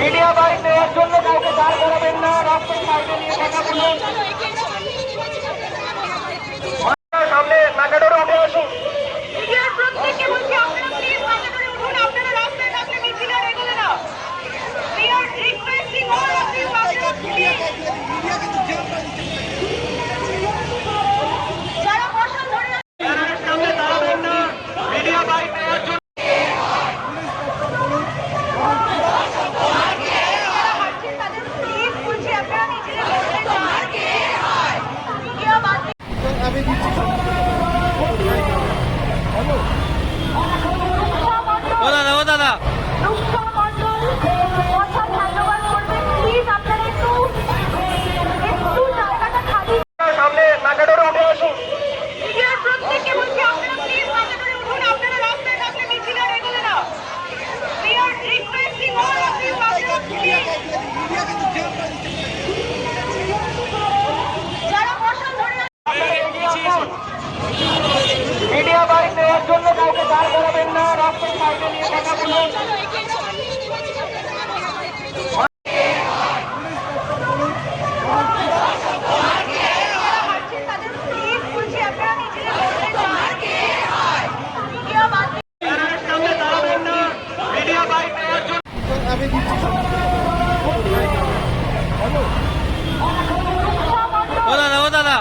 Media bike দেওয়ার জন্য কাউকে দাঁড় করাবেন না। রাস্তার সাইডে নিয়ে কথা বলুন Thank you. ও দাদা ও দাদা